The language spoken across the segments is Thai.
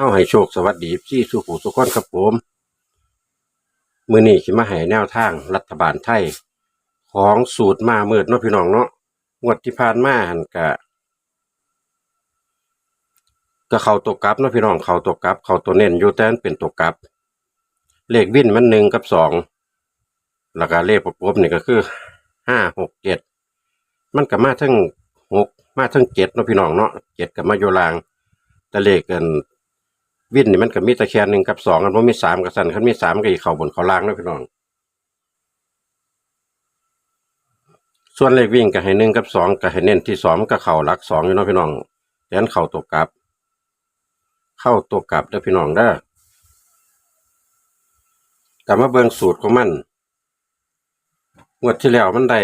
เฮาให้โชคสวัสดีพี่สุขุสุขคนครับผมมือนี้สิมาให้แนวทางรัฐบาลไทย ของสูตรมาเมืดเนาะพี่น้องเนาะงวดที่ผ่านมาหันก็ก็เข้าตัวกลับเนาะพี่น้องเข้าตัวกลับ เข้าตัวเน้นอยู่แต่นเป็นตัวกลับ เลขวินมันหนึ่งกับสองแล้วก็เลขประกบนี่ก็คือห้าหกเจ็ดมันก็มาทั้งหกมาทั้งเจ็ดเนาะพี่น้องเนาะเจ็ดกับมาโยลางแต่เลขกัน วินนี่มันก็มีตะแคงหนึ่งกับสองกันเพราะมีสามกับสันคันมีสามก็อีกเข่าบนเขาล่างเนาะพี่น้อง ส่วนเลขวิ่งก็ให้หนึ่งกับสองก็ให้เน้นที่สองมันก็เข่าลักสองอยู่เนาะพี่น้องแต่นั้นเข่าตัวกลับ เข้าตัวกลับเด้อพี่น้องเด้อกลับมาเบิ่งสูตรของมันงวดที่แล้วมันได้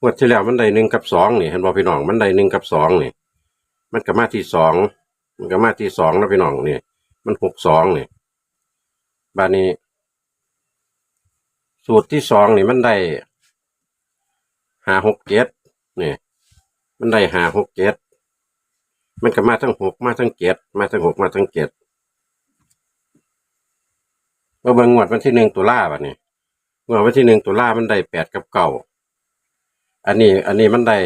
งวดที่แล้วมันได้หนึ่งกับสองนี่เห็นบ่พี่น้องมันได้หนึ่งกับสองนี่ มันก็มาที่สอง มันก็มาที่สองนะพี่น้องนี่มันหกสองนี่บานี้ สูตรที่สองนี่มันได้หาหกเจ็ดนี่มันได้หาหกเจ็ดมันก็มาทั้งหกมาทั้งเจ็ดมาทั้งหกมาทั้งเจ็ดเมื่อบิ่งงวดวันที่หนึ่งตุลาบะนี่งวดวันที่หนึ่งตุลามันได้แปดกับเก้าอันนี้ อันนี้มันได้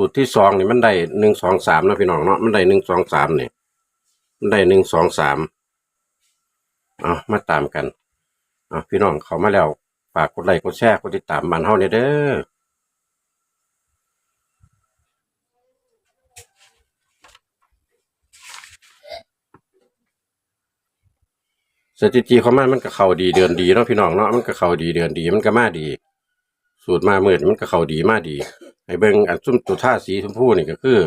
สูตรที่สองนี่มันได้หนึ่งสองสามนะพี่น้องเนาะมันได้หนึ่งสองสามนี่มันได้หนึ่งสองสามเอามาตามกันเอาพี่น้องเขามาแล้วฝากกดไลค์กดแชร์กดติดตามมันเฮาเนี่ยเด้อสถิติของมันมันก็เข้าดีเดือนดีเนาะพี่น้องเนาะมันก็เข้าดีเดือนดีมันก็มาดี สูตรมาเมื่อมันก็เข้าดีมาดี ให้เบิ่งอันซุ่มตัวท่าสีชมพูนี่ก็คือ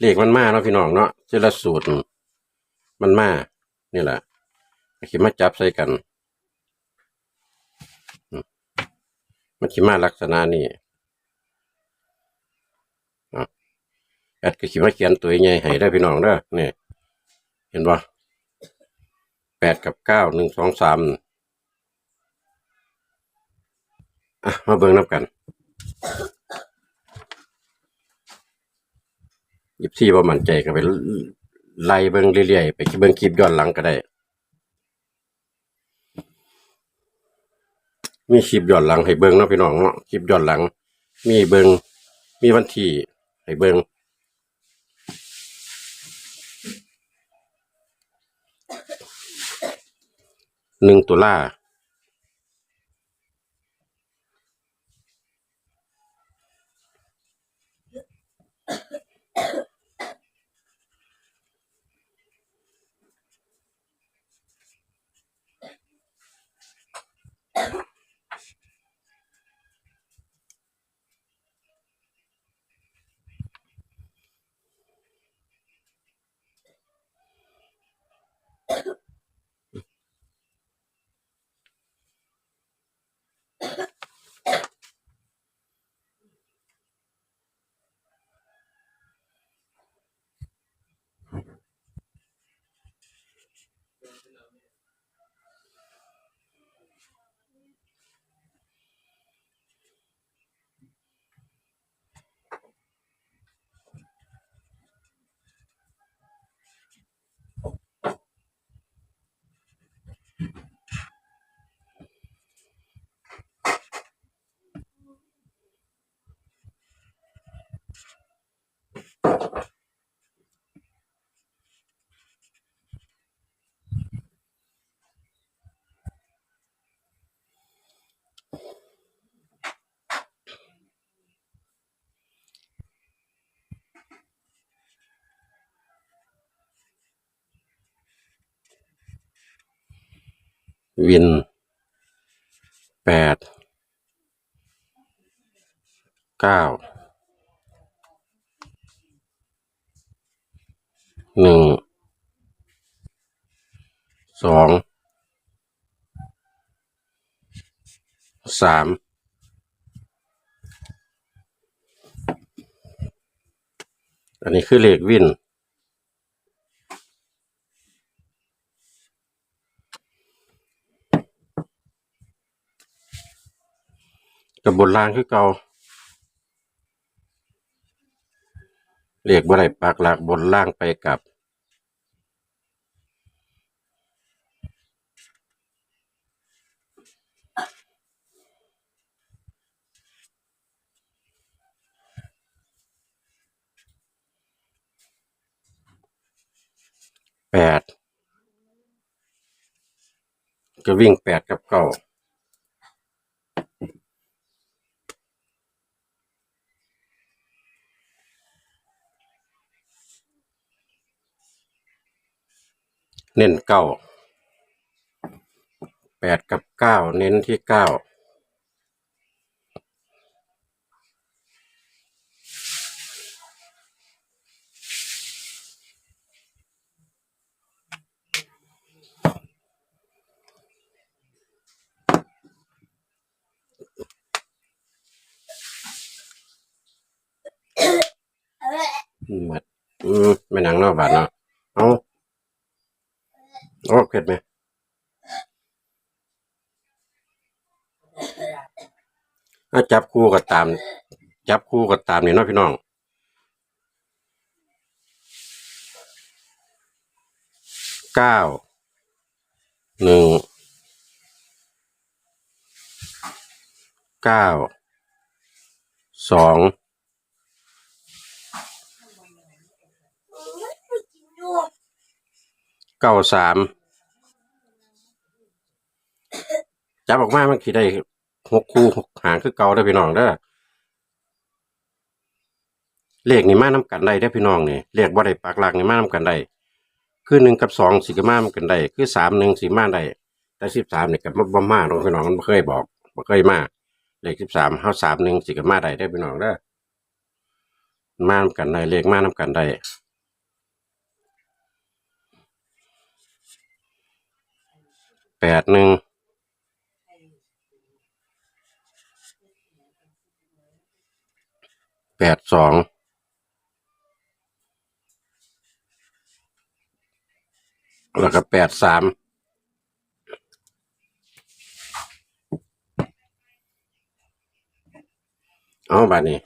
เลขมันมาเนาะพี่น้องเนาะเจละสูตรมันมานี่แหละขิมาจับใส่กันมมันขิมาลักษณะนี้อะแอดก็ขิมาเขียนตัวใหญ่ให้ได้พี่น้องเด้อนี่เห็นปะแปดกับเก้าหนึ่งสองสามอะมาเบิ่งนับกัน ยิบซี่บ่มั่นใจก็ไปไล่เบิ่งเรื่อยๆไปเบิ่งคลิปย้อนหลังก็ได้ มีคลิปย้อนหลังให้เบิ่งเนาะพี่น้องเนาะคลิปย้อนหลัง มีเบิ่งมีวันที่ให้เบิ่งหนึ่งตุลา วินแปดเก้าหนึ่งสองสามอันนี้คือเลขวิน กับบนล่างคือเก่าเลขบ่ได้ปากหลักบนล่างไปกับแปดก็วิ่งแปดกับเก้า เน้นเก้าแปดกับเก้าเน้นที่เก้าหมดอืมไม่นังเนาะบาดเนาะเอา ผ็ดไหมถ้าจับคู่ก็ตาม จับคู่ก็ตามนี่เนาะพี่น้องเก้าหนึ่งเก้าสองเก้าสาม จับออกมามันขี่ได้หกคู่หกหางคือเก่าได้พี่น้องเด้อเลขนี่มานํกันได้ได้พี่น้องนี่เลขบ่ได้ปากหลักนี่มานํกันได้คือหนึ่งกับสองสิก็มานํกันได้คือสามหนึ่งสิมาได้แต่สิบสามนี่ก็บ่บ่มาเนาะพี่น้องมันเคยบอกบ่เคยมาเลขสิบสามเฮาสามหนึ่งสิก็มาได้ได้พี่น้องเด้อมานํกันได้เลขมานํกันได้แปดหนึ่ง แปดสองแล้วก็แปดสามเอาบานี้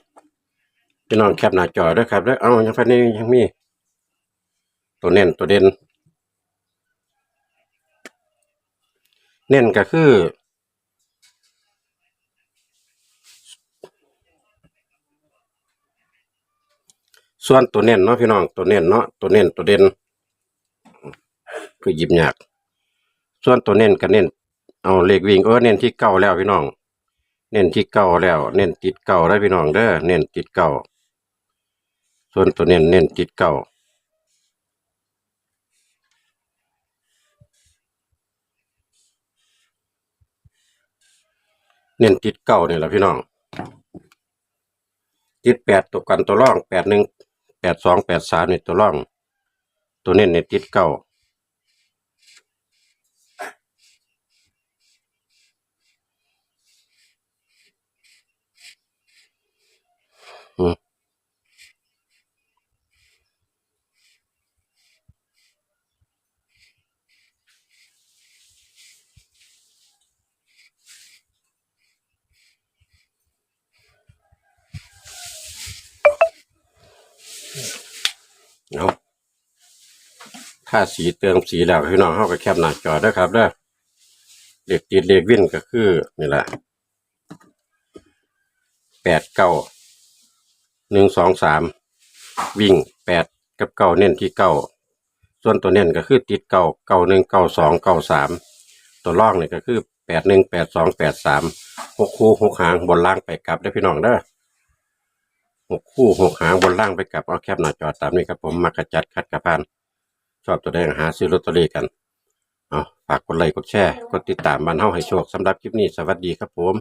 พี่น้องแคปหน้าจอด้วยครับแล้วเอายังพันนี้ยังมี ตัวเน้นตัวเด่นเน้นก็คือ ส่วนตัวเน้นเนาะพี่น้องตัวเน้นเนาะตัวเน้นตัวเด่นคือหยิบยาก ส่วนตัวเน้นก็เน้นเอาเลขวิ่งเออเน้นที่เก้าแล้วพี่น้อง เน้นที่เก้าแล้ว เน้นติดเก้าได้พี่น้องเด้อเน้นติดเก้าส่วนตัวเน้นเน้นติดเก้าเน้นติดเก้าเนี่ยแหละพี่น้องติดแปดตัวกันตัวร่องแปดหนึ่ง แปดสองแปดสามนี่ตัวร่อง ตัวเน้นเนี่ยติดเก้า เอาะถ้าสีเติมสีแล้วพี่น้องเข้าไปแคปหน้าจอเด้ครับเด้อเลขติดเลขวิ่นก็คือนี่แหละแปดเก้าหนึ่งสองสามวิ่งแปดกับเก้าเน้นที่เก้าส่วนตัวเน้นก็คือติดเก้าเก้าหนึ่งเก้าสองเก้าสามตัวล่องนี่ก็คือแปดหนึ่งแปดสองแปดสามหกคู่หกหางบนล่างไปกลับได้พี่น้องเด้อ หกคู่หกหางบนล่างไปกลับเอาแคบหน้าจอตามนี้ครับผมมากระจัดคัดกระพานชอบตัวแดงหาซื้อลอตเตอรี่กันเอาฝากกดไลค์กดแชร์กดติดตามมันเฮาให้โชคสำหรับคลิปนี้สวัสดีครับผม